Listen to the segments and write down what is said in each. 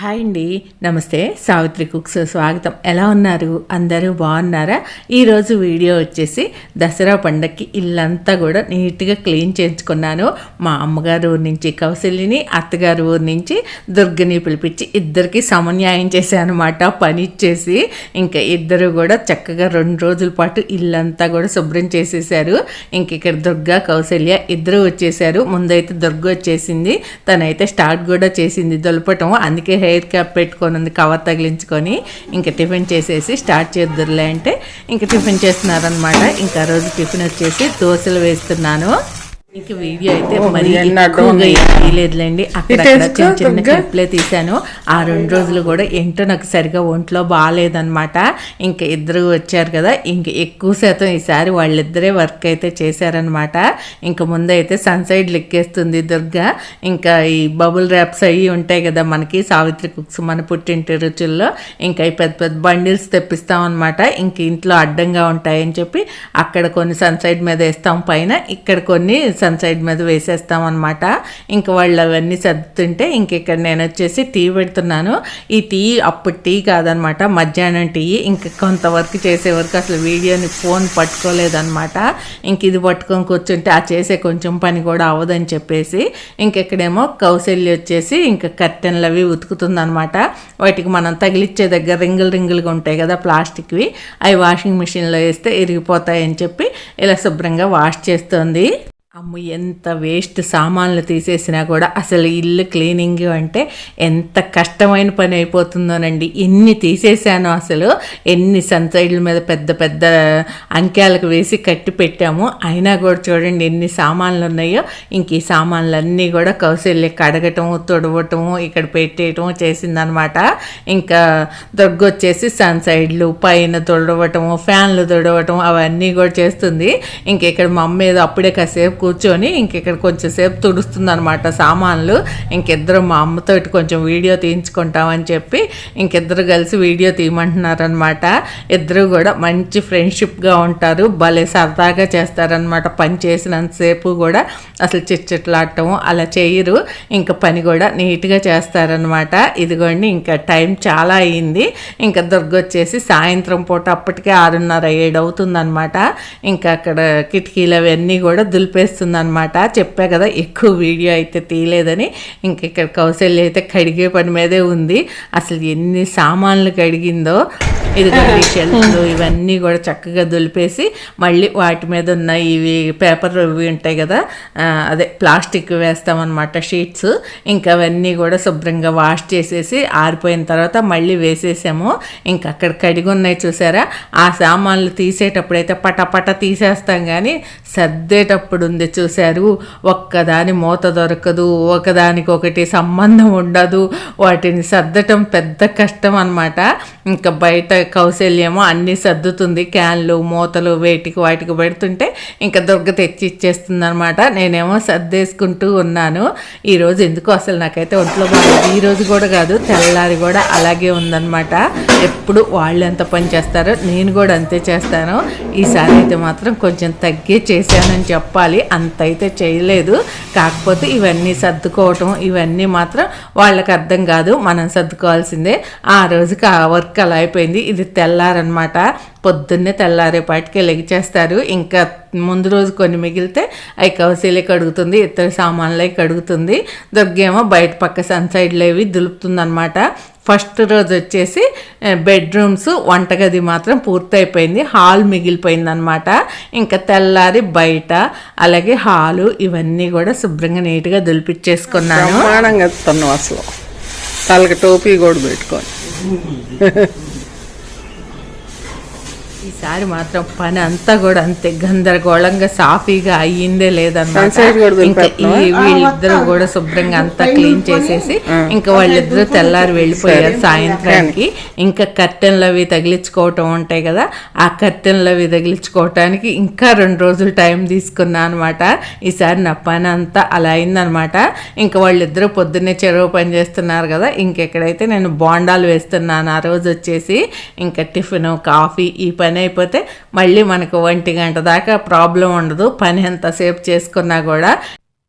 Hi అండి. నమస్తే. Savitri cooks స్వాగతం. ఎలా ఉన్నారు? అందరూ బాగున్నారా? ఈరోజు వీడియో వచ్చేసి దసరా పండగకి ఇల్లంతా కూడా నీట్గా క్లీన్ చేయించుకున్నాను. మా అమ్మగారు ఊరి నుంచి కౌశల్యని అత్తగారు ఊరి నుంచి దుర్గని పిలిపించి ఇద్దరికి సమన్యాయం చేశాను అనమాట పని ఇచ్చేసి ఇంకా ఇద్దరు కూడా చక్కగా రెండు రోజుల పాటు ఇల్లంతా కూడా శుభ్రం చేసేసారు ఇంక ఇక్కడ దుర్గా కౌశల్య ఇద్దరు వచ్చేసారు ముందైతే దుర్గ వచ్చేసింది. తనైతే స్టార్ట్ కూడా చేసింది. దొలపటం. అందుకే హెయిర్ క్యాప్ పెట్టుకొని ఉంది కవర్ తగిలించుకొని. ఇంకా టిఫిన్ చేసేసి స్టార్ట్ చేద్దురులే అంటే ఇంకా టిఫిన్ చేస్తున్నారనమాట ఇంకా ఆ రోజు టిఫిన్ వచ్చేసి దోశలు వేస్తున్నాను. ఇంక వీడియో అయితే మరి తీయలేదులేండి అక్కడ చిన్న చిన్న క్లిప్లే తీశాను. ఆ రెండు రోజులు కూడా ఏంటో నాకు సరిగా ఒంట్లో బాగాలేదనమాట ఇంకా ఇద్దరు వచ్చారు కదా ఇంక ఎక్కువ శాతం ఈసారి వాళ్ళిద్దరే వర్క్ అయితే చేశారనమాట ఇంకా ముందైతే సన్సైడ్ లెక్కేస్తుంది దుర్గా. ఇంకా ఈ బబుల్ ర్యాప్స్ అవి ఉంటాయి కదా మనకి సావిత్రి కుక్స్ మన పుట్టింటి రుచుల్లో. ఇంకా ఈ పెద్ద పెద్ద బండిల్స్ తెప్పిస్తామన్నమాట. ఇంక ఇంట్లో అడ్డంగా ఉంటాయని చెప్పి అక్కడ కొన్ని సన్సైడ్ మీద వేస్తాం. పైన ఇక్కడ కొన్ని సన్ సైడ్ మీద వేసేస్తాం అనమాట ఇంక వాళ్ళు అవన్నీ సర్దుతుంటే ఇంక ఇక్కడ నేను వచ్చేసి టీ పెడుతున్నాను. ఈ టీ అప్పుడు టీ కాదనమాట మధ్యాహ్నం టీ. ఇంక కొంతవరకు చేసే వరకు అసలు వీడియోని ఫోన్ పట్టుకోలేదనమాట ఇంక ఇది పట్టుకొని కూర్చుంటే ఆ చేసే కొంచెం పని కూడా అవ్వదని చెప్పేసి ఇంకెక్కడేమో కౌశల్య వచ్చేసి ఇంకా కర్టెన్లు అవి ఉతుకుతుందనమాట వాటికి మనం తగిలిచ్చే దగ్గర రింగులు రింగులుగా ఉంటాయి కదా ప్లాస్టిక్వి. అవి వాషింగ్ మిషన్లో వేస్తే ఇరిగిపోతాయని చెప్పి ఇలా శుభ్రంగా వాష్ చేస్తుంది. అమ్మ ఎంత వేస్ట్ సామాన్లు తీసేసినా కూడా అసలు ఇల్లు క్లీనింగ్ అంటే ఎంత కష్టమైన పని అయిపోతుందోనండి. ఎన్ని తీసేసానో అసలు ఎన్ని సన్సైడ్ల మీద పెద్ద పెద్ద అంకెలకు వేసి కట్టి పెట్టాము అయినా కూడా చూడండి ఎన్ని సామాన్లు ఉన్నాయో. ఇంక ఈ సామాన్లన్నీ కూడా కౌశల్య కడగటము తొడవటము ఇక్కడ పెట్టేయటము చేసిందనమాట. ఇంకా దొగ్గొచ్చేసి సన్సైడ్లు పైన తొడవటము ఫ్యాన్లు తుడవటం అవన్నీ కూడా చేస్తుంది. ఇంక ఇక్కడ మా అమ్మ ఏదో అప్పుడే కాసేపు కూర్చొని ఇంకెక్కడ కొంచెం సేపు తుడుస్తుంది అనమాట సామాన్లు. ఇంకిద్దరు మా అమ్మతో ఇటు కొంచెం వీడియో తీయించుకుంటామని చెప్పి ఇంకిద్దరు కలిసి వీడియో తీయమంటున్నారనమాట ఇద్దరు కూడా మంచి ఫ్రెండ్షిప్గా ఉంటారు. భలే సరదాగా చేస్తారనమాట పని చేసినంతసేపు కూడా అసలు చిచ్చట్లాడటం అలా చేయరు. ఇంకా పని కూడా నీట్గా చేస్తారనమాట ఇదిగోండి ఇంకా టైం చాలా అయ్యింది ఇంకా దుర్గొచ్చేసి సాయంత్రం పూట అప్పటికే ఆరున్నర ఏడు అవుతుందనమాట ఇంకా అక్కడ కిటికీలు అవన్నీ కూడా దులిపేస్తుంది అనమాట చెప్పా కదా ఎక్కువ వీడియో అయితే తీయలేదని. ఇంక ఇక్కడ కౌశల్య అయితే కడిగే పని మీదే ఉంది. అసలు ఎన్ని సామాన్లు కడిగిందో. ఇదిగోండి షెల్ఫ్లు ఇవన్నీ కూడా చక్కగా దులిపేసి మళ్ళీ వాటి మీద ఉన్న ఇవి పేపర్ ఇవి ఉంటాయి కదా అదే ప్లాస్టిక్ వేస్తామన్నమాట షీట్స్. ఇంకా అవన్నీ కూడా శుభ్రంగా వాష్ చేసేసి ఆరిపోయిన తర్వాత మళ్ళీ వేసేసాము. ఇంకా అక్కడ కడిగి ఉన్నాయి చూసారా? ఆ సామాన్లు తీసేటప్పుడు అయితే పటపట తీసేస్తాం కానీ సర్దేటప్పుడు ఉంది చూశారు ఒక్కదాని మూత దొరకదు ఒకదానికి ఒకటి సంబంధం ఉండదు. వాటిని సర్దటం పెద్ద కష్టం అన్నమాట. ఇంకా బయట కౌశల్యమో అన్నీ సర్దుతుంది. క్యాన్లు మూతలు వేటికి వాటికి పెడుతుంటే ఇంకా దుర్గ తెచ్చి ఇచ్చేస్తుంది అనమాట నేనేమో సర్దేసుకుంటూ ఉన్నాను. ఈరోజు ఎందుకో అసలు నాకైతే ఒంట్లో బాగుంది ఈ రోజు కూడా కాదు తెల్లారి కూడా అలాగే ఉందన్నమాట. ఎప్పుడు వాళ్ళు ఎంత పని చేస్తారో నేను కూడా అంతే చేస్తాను. ఈసారి అయితే మాత్రం కొంచెం తగ్గే చేశానని చెప్పాలి. అంత అయితే చేయలేదు. కాకపోతే ఇవన్నీ సర్దుకోవటం ఇవన్నీ మాత్రం వాళ్ళకి అర్థం కాదు. మనం సర్దుకోవాల్సిందే. ఆ రోజుకి ఆ వర్క్ అలా అయిపోయింది. ఇది ఇది తెల్లారనమాట. పొద్దున్నే తెల్లారేపాటికే లెగిచేస్తారు. ఇంకా ముందు రోజు కొన్ని మిగిలితే అవి కవసీలే కడుగుతుంది ఇతర సామాన్లు కడుగుతుంది దుర్గేమో బయట పక్క సన్ సైడ్లో ఇవి దులుపుతుంది అనమాట ఫస్ట్ రోజు వచ్చేసి బెడ్రూమ్స్ వంటగది మాత్రం పూర్తయిపోయింది. హాల్ మిగిలిపోయింది అనమాట ఇంకా తెల్లారి బయట అలాగే హాలు ఇవన్నీ కూడా శుభ్రంగా నీట్గా దులిపించేసుకున్నాను అసలు. తలకి టోపీ కూడా పెట్టుకొని. ఈసారి మాత్రం పని అంతా కూడా అంతే. గందరగోళంగా సాఫీగా అయ్యిందే లేదన్నమాట. ఇంకా ఈ వీళ్ళిద్దరూ కూడా శుభ్రంగా అంతా క్లీన్ చేసేసి ఇంకా వాళ్ళిద్దరూ తెల్లారి వెళ్ళిపోయారు సాయంత్రానికి. ఇంకా కర్టెన్లు అవి తగిలించుకోవటం ఉంటాయి కదా ఆ కర్టెన్లు అవి తగిలించుకోవటానికి ఇంకా రెండు రోజులు టైం తీసుకున్నా అనమాట ఈసారి నా పని అంతా అలా అయిందనమాట ఇంకా వాళ్ళిద్దరూ పొద్దున్నే చెరువు పని చేస్తున్నారు కదా ఇంకెక్కడైతే నేను బోండాలు వేస్తున్నాను ఆ రోజు వచ్చేసి ఇంకా టిఫిన్ కాఫీ ఈ పని అయిపోతే మళ్ళీ మనకు ఒంటి గంట దాకా ప్రాబ్లం ఉండదు. పని ఎంతసేపు చేసుకున్నా కూడా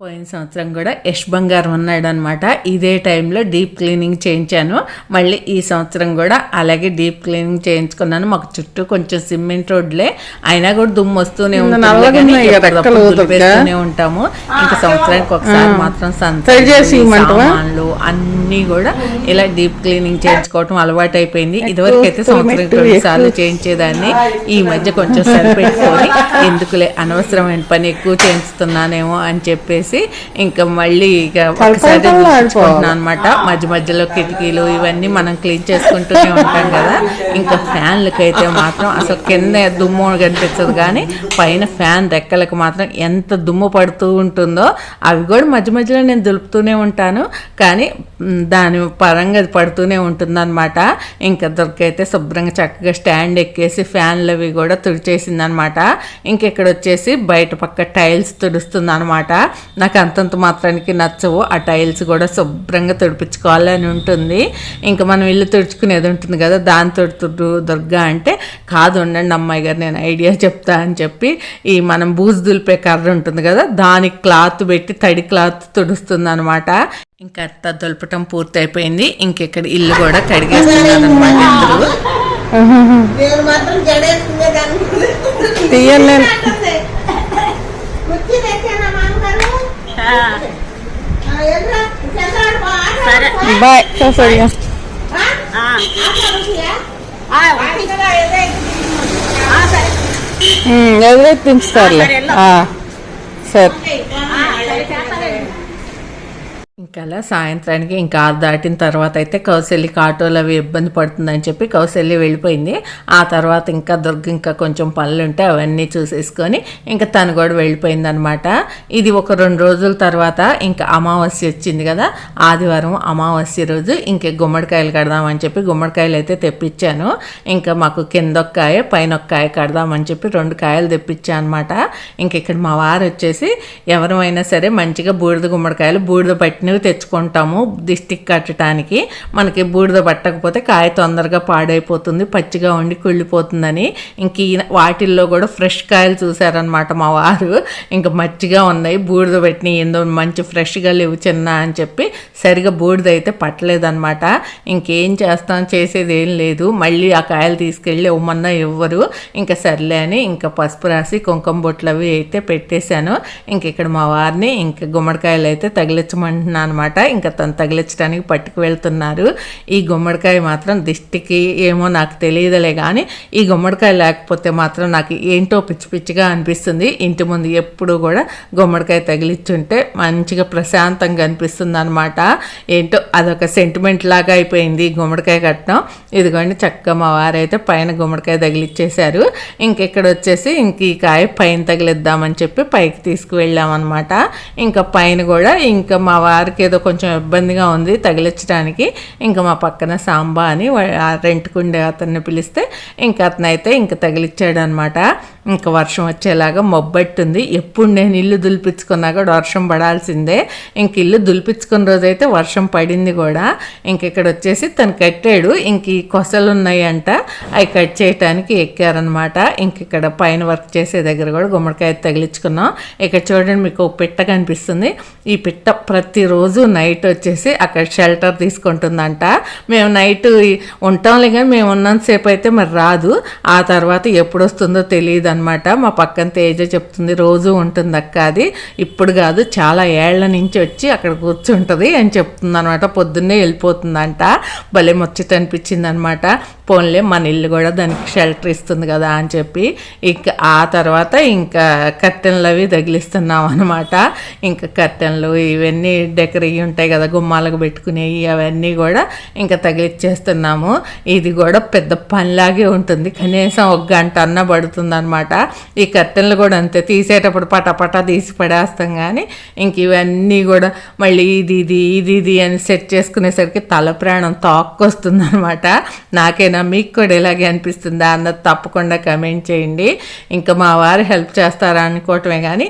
పోయిన సంవత్సరం కూడా యష్ బంగారం ఉన్నాడు అనమాట ఇదే టైంలో డీప్ క్లీనింగ్ చేయించాను. మళ్ళీ ఈ సంవత్సరం కూడా అలాగే డీప్ క్లీనింగ్ చేయించుకున్నాను. మాకు చుట్టూ కొంచెం సిమెంట్ రోడ్లే. అయినా కూడా దుమ్ము వస్తూనే ఉంటుంది ఉంటాము. ఇంకా సంవత్సరానికి ఒకసారి మాత్రం Try చేసి సంత ఇమ్మంటావా? సామాన్లు అన్నీ కూడా ఇలా డీప్ క్లీనింగ్ చేయించుకోవటం అలవాటు అయిపోయింది ఇదివరకు అయితే సంవత్సరం రెండు సార్లు చేయించేదాన్ని. ఈ మధ్య కొంచెం సరిపెట్టుకొని ఎందుకులే అనవసరమైన పని ఎక్కువ చేయించుతున్నానేమో అని చెప్పేసి ఇంకా మళ్ళీ ఇక ఒకసారి. అనమాట మధ్య మధ్యలో కిటికీలు ఇవన్నీ మనం క్లీన్ చేసుకుంటూనే ఉంటాం కదా. ఇంకా ఫ్యాన్లకి అయితే మాత్రం అసలు కింద దుమ్ము కనిపించదు కానీ పైన ఫ్యాన్ రెక్కలకు మాత్రం ఎంత దుమ్ము పడుతూ ఉంటుందో అవి కూడా మధ్య మధ్యలో నేను దులుపుతూనే ఉంటాను. కానీ దాని పరంగా అది పడుతూనే ఉంటుందన్నమాట. ఇంకా దొరికైతే శుభ్రంగా చక్కగా స్టాండ్ ఎక్కేసి ఫ్యాన్లు అవి కూడా తుడిచేసింది అనమాట ఇంకెక్కడ వచ్చేసి బయట పక్క టైల్స్ తుడుస్తుంది అనమాట నాకు అంతంత మాత్రానికి నచ్చవు. ఆ టైల్స్ కూడా శుభ్రంగా తుడిపించుకోవాలని ఉంటుంది. ఇంకా మనం ఇల్లు తుడుచుకునేది ఉంటుంది కదా దాని తుడుతుడు దుర్గా అంటే కాదు ఉండండి అమ్మాయి గారు నేను ఐడియా చెప్తా అని చెప్పి ఈ మనం బూజు దులిపే కర్ర ఉంటుంది కదా దానికి క్లాత్ పెట్టి తడి క్లాత్ తుడుస్తుంది అనమాట ఇంకా అత్త దులపటం పూర్తయిపోయింది. ఇంకెక్కడ ఇల్లు కూడా కడిగేస్తున్నారు అనమాట నేను బాయ్ సరిగా ఆ? ఆట ఆడుకోయా? ఆట కదా, ఎదురే. ఎదురైతే దించుతారులే ఆ, సరే అలా సాయంత్రానికి ఇంకా ఆరు దాటిన తర్వాత అయితే కౌశల్యకి ఆటోలు అవి ఇబ్బంది పడుతుందని చెప్పి కౌశల్య వెళ్ళిపోయింది. ఆ తర్వాత ఇంకా దుర్గ ఇంకా కొంచెం పనులు ఉంటే అవన్నీ చూసేసుకొని ఇంకా తను కూడా వెళ్ళిపోయింది అనమాట ఇది ఒక రెండు రోజుల తర్వాత ఇంకా అమావాస్య వచ్చింది కదా ఆదివారం అమావాస్య రోజు ఇంకా గుమ్మడికాయలు కడదామని చెప్పి గుమ్మడికాయలు అయితే తెప్పించాను. ఇంకా మాకు కింద ఒక కాయ పైన ఒక కాయ కడదామని చెప్పి రెండు కాయలు తెప్పించాను అనమాట ఇంక ఇక్కడ మా వారు వచ్చేసి ఎవరమైనా సరే మంచిగా బూడిద గుమ్మడికాయలు బూడిద పట్టినవి తెచ్చుకుంటాము దిష్టికి కట్టడానికి. మనకి బూడిద పట్టకపోతే కాయ తొందరగా పాడైపోతుంది పచ్చిగా ఉండి కుళ్ళిపోతుందని. ఇంక వాటిల్లో కూడా ఫ్రెష్ కాయలు చూసారనమాట మా వారు. ఇంకా మచ్చిగా ఉన్నాయి బూడిద పెట్టిన ఏందో మంచి ఫ్రెష్గా లేవు చిన్న అని చెప్పి సరిగా బూడిద అయితే పట్టలేదన్నమాట. ఇంకేం చేస్తాం చేసేది ఏం లేదు. మళ్ళీ ఆ కాయలు తీసుకెళ్ళి ఇవ్వమన్నా ఇవ్వరు. ఇంకా సర్లే అని ఇంకా పసుపు రాసి కుంకుమ బొట్లు అవి అయితే పెట్టేశాను. ఇంక ఇక్కడ మా వారిని ఇంకా గుమ్మడికాయలు అయితే తగిలించమంటున్నాను అనమాట ఇంకా తను తగిలించడానికి పట్టుకు వెళ్తున్నారు. ఈ గుమ్మడికాయ మాత్రం దిష్టికి ఏమో నాకు తెలియదులే కానీ ఈ గుమ్మడికాయ లేకపోతే మాత్రం నాకు ఏంటో పిచ్చి పిచ్చిగా అనిపిస్తుంది. ఇంటి ముందు ఎప్పుడు కూడా గుమ్మడికాయ తగిలించుంటే మంచిగా ప్రశాంతంగా అనిపిస్తుంది అనమాట ఏంటో అదొక సెంటిమెంట్ లాగా అయిపోయింది ఈ గుమ్మడికాయ కట్టడం ఇదిగోండి చక్కగా మా వారైతే పైన గుమ్మడికాయ తగిలిచ్చేశారు. ఇంకెక్కడ వచ్చేసి ఇంక ఈ కాయ పైన తగిలిద్దామని చెప్పి పైకి తీసుకువెళ్ళామన్నమాట. ఇంకా పైన కూడా ఇంకా మా వారికి ఏదో కొంచెం ఇబ్బందిగా ఉంది తగిలించడానికి. ఇంకా మా పక్కన సాంబా అని రెంట్కుండే అతన్ని పిలిస్తే ఇంకా అతను అయితే ఇంకా తగిలిచ్చాడు అనమాట ఇంకా వర్షం వచ్చేలాగా మొబ్బట్టుంది. ఎప్పుడు నేను ఇల్లు దులిపించుకున్నా కూడా వర్షం పడాల్సిందే. ఇంక ఇల్లు దులిపించుకున్న రోజైతే వర్షం పడింది కూడా. ఇంక ఇక్కడ వచ్చేసి తను కట్టాడు. ఇంక ఈ కొసలు ఉన్నాయంట అవి కట్ చేయటానికి ఎక్కారనమాట. ఇంక ఇక్కడ పైన వర్క్ చేసే దగ్గర కూడా గుమ్మడికాయ తగిలించుకున్నాం ఇక్కడ చూడండి మీకు ఒక పిట్ట కనిపిస్తుంది. ఈ పిట్ట ప్రతిరోజు రోజు నైట్ వచ్చేసి అక్కడ షెల్టర్ తీసుకుంటుందంట. మేము నైట్ ఉంటాంలే కానీ మేము ఉన్నంతసేపు అయితే మరి రాదు. ఆ తర్వాత ఎప్పుడు వస్తుందో తెలియదు అనమాట మా పక్కన తేజ చెప్తుంది రోజు ఉంటుంది అక్క అది. ఇప్పుడు కాదు చాలా ఏళ్ళ నుంచి వచ్చి అక్కడ కూర్చుంటుంది అని చెప్తుంది అనమాట పొద్దున్నే వెళ్ళిపోతుందంట. భలే ముచ్చట అనిపించింది అనమాట పోన్లే మన ఇల్లు కూడా దానికి షెల్టర్ ఇస్తుంది కదా అని చెప్పి. ఇంకా ఆ తర్వాత ఇంకా కర్టెన్లు అవి తగిలిస్తున్నాం అనమాట ఇంకా కర్టెన్లు ఇవన్నీ డెకరీ ఉంటాయి కదా గుమ్మాలకు పెట్టుకునేవి అవన్నీ కూడా ఇంకా తగిలిచ్చేస్తున్నాము. ఇది కూడా పెద్ద పనిలాగే ఉంటుంది. కనీసం ఒక గంట అన్న పడుతుంది అనమాట ఈ కర్టెన్లు కూడా అంతే తీసేటప్పుడు పటాపటా తీసి పడేస్తాం కానీ ఇంక ఇవన్నీ కూడా మళ్ళీ ఇది ఇది ఇది ఇది అని సెట్ చేసుకునేసరికి తల ప్రాణం తాక్కొస్తుంది అనమాట నాకేనా మీకు కూడా ఇలాగే అనిపిస్తుందా అన్నది తప్పకుండా కమెంట్ చేయండి. ఇంకా మా వారు హెల్ప్ చేస్తారా అనుకోవటమే కానీ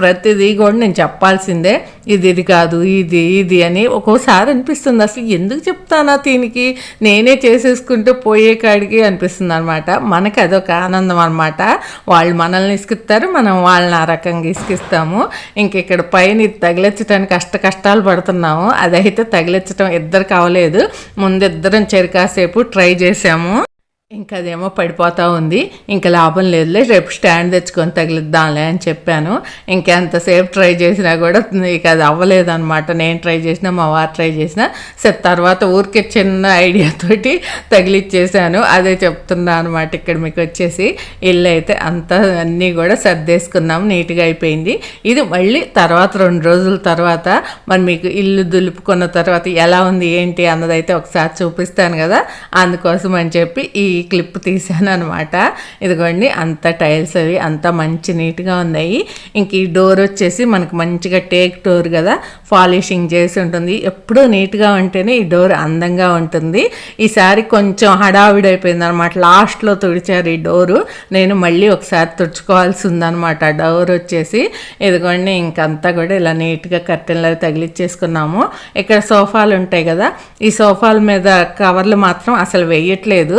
ప్రతిదీ కూడా నేను చెప్పాల్సిందే. ఇది ఇది కాదు ఇది ఇది అని ఒక్కోసారి అనిపిస్తుంది. అసలు ఎందుకు చెప్తానా దీనికి? నేనే చేసేసుకుంటూ పోయే కాడికి అనిపిస్తుంది అనమాట మనకి అదొక ఆనందం అనమాట వాళ్ళు మనల్ని ఇసుకిస్తారు మనం వాళ్ళని ఆ రకంగా ఇసుకిస్తాము. ఇంక ఇక్కడ పైన ఇది తగిలించడానికి కష్ట కష్టాలు పడుతున్నాము. అదైతే తగిలించడం ఇద్దరికి అవ్వలేదు ముందు ఇద్దరం చెరికాసేపు ట్రై చేసాము. ఇంకా అదేమో పడిపోతూ ఉంది. ఇంకా లాభం లేదులే రేపు స్టాండ్ తెచ్చుకొని తగిలిద్దాంలే అని చెప్పాను. ఇంకెంతసేపు ట్రై చేసినా కూడా ఇక అది అవ్వలేదన్నమాట. నేను ట్రై చేసినా మా వారు ట్రై చేసినా సరే తర్వాత ఊరికే చిన్న ఐడియాతోటి తగిలిచ్చేసాను. అదే చెప్తున్నా అనమాట ఇక్కడ మీకు వచ్చేసి. ఇల్లు అయితే అంతా అన్నీ కూడా సర్దేసుకున్నాం నీట్గా అయిపోయింది. ఇది మళ్ళీ తర్వాత రెండు రోజుల తర్వాత మరి మీకు ఇల్లు దులుపుకున్న తర్వాత ఎలా ఉంది ఏంటి అన్నదైతే ఒకసారి చూపిస్తాను కదా. అందుకోసం అని చెప్పి ఈ క్లిప్ తీసాను అనమాట ఇదిగోండి అంత టైల్స్ అవి అంతా మంచి నీట్గా ఉన్నాయి. ఇంక ఈ డోర్ వచ్చేసి మనకు మంచిగా టేక్ డోర్ కదా పాలిషింగ్ చేసి ఉంటుంది. ఎప్పుడూ నీట్గా ఉంటేనే ఈ డోర్ అందంగా ఉంటుంది. ఈసారి కొంచెం హడావిడి అయిపోయింది అనమాట లాస్ట్లో తుడిచారు ఈ డోరు. నేను మళ్ళీ ఒకసారి తుడుచుకోవాల్సి ఉందనమాట డోర్ వచ్చేసి ఇదిగోండి ఇంకంతా కూడా ఇలా నీట్గా కర్టెన్లు అవి తగిలిచ్చేసుకున్నాము. ఇక్కడ సోఫాలు ఉంటాయి కదా ఈ సోఫాల మీద కవర్లు మాత్రం అసలు వేయట్లేదు.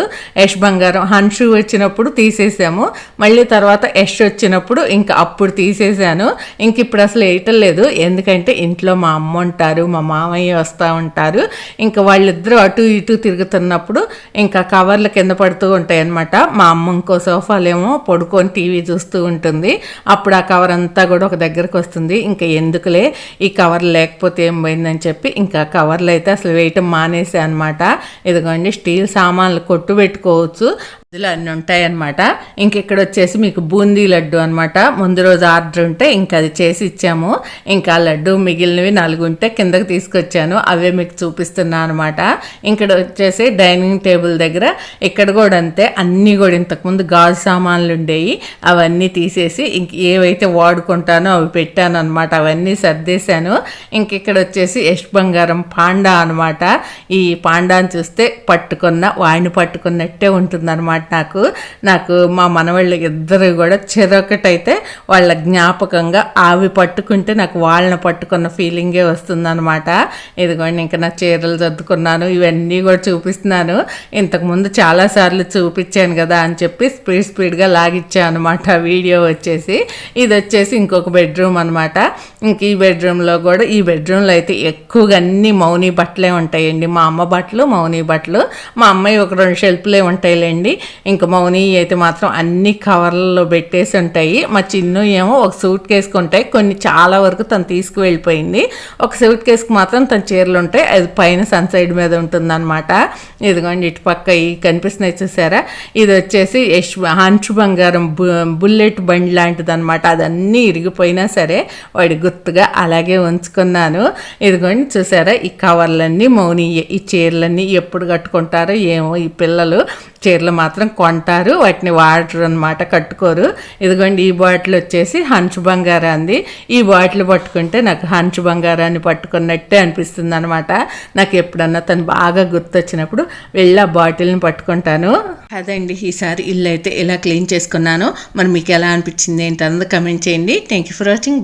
యష్ బంగారం హన్షు వచ్చినప్పుడు తీసేసాము. మళ్ళీ తర్వాత యష్ వచ్చినప్పుడు ఇంకా అప్పుడు తీసేసాను ఇంక ఇప్పుడు అసలు వేయటం లేదు. ఎందుకంటే ఇంట్లో మా అమ్మ ఉంటారు మా మామయ్య వస్తూ ఉంటారు. ఇంకా వాళ్ళిద్దరూ అటు ఇటు తిరుగుతున్నప్పుడు ఇంకా కవర్ల కింద పడుతూ ఉంటాయి అనమాట మా అమ్మ ఇంకో సోఫాలేమో పడుకొని టీవీ చూస్తూ ఉంటుంది. అప్పుడు ఆ కవర్ అంతా కూడా ఒక దగ్గరకు వస్తుంది. ఇంకా ఎందుకులే ఈ కవర్ లేకపోతే ఏం పోయిందని చెప్పి ఇంకా కవర్లు అయితే అసలు వేయటం మానేసా అనమాట ఇదిగోండి స్టీల్ సామాన్లు కొట్టు పెట్టుకో చేసుకోవచ్చు ఇందులో అన్నీ ఉంటాయన్నమాట. ఇంక ఇక్కడ వచ్చేసి మీకు బూందీ లడ్డు అనమాట ముందు రోజు ఆర్డర్ ఉంటే ఇంకా అది చేసి ఇచ్చాము. ఇంకా లడ్డు మిగిలినవి నాలుగు ఉంటే కిందకి తీసుకొచ్చాను. అవే మీకు చూపిస్తున్నా అనమాట ఇక్కడ వచ్చేసి డైనింగ్ టేబుల్ దగ్గర ఇక్కడ కూడా అంతే. అన్నీ కూడా ఇంతకుముందు గాజు సామాన్లు ఉండేవి అవన్నీ తీసేసి ఇంక ఏవైతే వాడుకుంటానో అవి పెట్టాను అనమాట అవన్నీ సర్దేశాను. ఇంక ఇక్కడ వచ్చేసి యష్ బంగారం పాండా అనమాట ఈ పాండాని చూస్తే పట్టుకున్న వాడిని పట్టుకున్నట్టే ఉంటుందన్నమాట. నాకు. నాకు మా మనవాళ్ళు ఇద్దరు కూడా చెరొకటైతే వాళ్ళ జ్ఞాపకంగా ఆవి పట్టుకుంటే నాకు వాళ్ళని పట్టుకున్న ఫీలింగే వస్తుందన్నమాట. ఇదిగోండి ఇంకా నా చీరలు సర్దుకున్నాను ఇవన్నీ కూడా చూపిస్తున్నాను. ఇంతకుముందు చాలాసార్లు చూపించాను కదా అని చెప్పి స్పీడ్ స్పీడ్గా లాగిచ్చాను అనమాట. వీడియో వచ్చేసి. ఇది వచ్చేసి ఇంకొక బెడ్రూమ్ అనమాట. ఇంక ఈ బెడ్రూమ్లో కూడా ఈ బెడ్రూమ్లో అయితే ఎక్కువగా అన్ని మౌని బట్టలే ఉంటాయండి. మా అమ్మ బట్టలు మౌని బట్టలు. మా అమ్మాయి ఒక రెండు షెల్ఫ్లే ఉంటాయిలేండి. ఇంక మౌని అయితే మాత్రం అన్ని కవర్లలో పెట్టేసి ఉంటాయి. మా చిన్ను ఏమో ఒక సూట్ కేసుకు ఉంటాయి. కొన్ని చాలా వరకు తను తీసుకువెళ్ళిపోయింది. ఒక సూట్ కేసుకు మాత్రం తన చీరలు ఉంటాయి. అది పైన సన్ సైడ్ మీద ఉంటుందన్నమాట. ఇదిగోండి ఇటు పక్క ఈ కనిపిస్తున్నాయి చూసారా? ఇది వచ్చేసి యశ్ హంచు బంగారం బు బుల్లెట్ బండి లాంటిది అనమాట అదన్నీ ఇరిగిపోయినా సరే వాడి గుర్తుగా అలాగే ఉంచుకున్నాను. ఇదిగోండి చూసారా? ఈ కవర్లన్నీ మౌని ఈ చీరలన్నీ ఎప్పుడు కట్టుకుంటారో ఏమో ఈ పిల్లలు. చీరలు మాత్రం మాత్రం కొంటారు వాటిని వాడరు అనమాట కట్టుకోరు. ఇదిగోండి ఈ బాటిల్ వచ్చేసి హంచు బంగారాంది ఈ బాటిల్ పట్టుకుంటే నాకు హంచు బంగారాన్ని పట్టుకున్నట్టే అనిపిస్తుంది అనమాట నాకు ఎప్పుడన్నా తను బాగా గుర్తొచ్చినప్పుడు వెళ్ళి ఆ బాటిల్ని పట్టుకుంటాను. అదండి ఈసారి ఇల్లు అయితే ఇలా క్లీన్ చేసుకున్నాను. మరి మీకు ఎలా అనిపించింది ఏంటన్నది కమెంట్ చేయండి. Thank you for watching